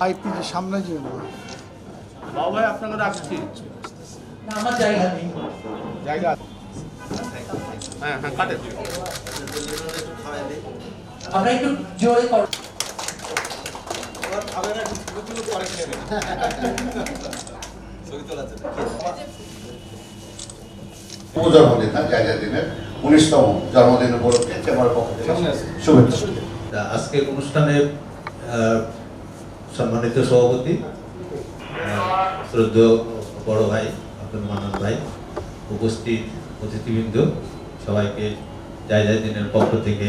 IPG সামনে যে বাবু ভাই আপনাকে রাখছি আমার জায়গা নেই। জায়গা হ্যাঁ হ্যাঁ কাটে। আমরা একটু জোরে কর। আজকের অনুষ্ঠানের আহ, সম্মানিত সভাপতি আহ, বড় ভাই আব্দুল ভাই উপস্থিত অতিথিবৃন্দ সবাইকে জায়গা দিনের পক্ষ থেকে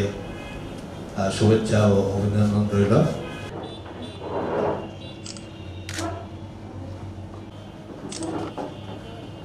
শুভেচ্ছা ও অভিনন্দন রইল।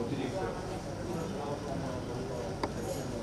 অতিরিক্ত।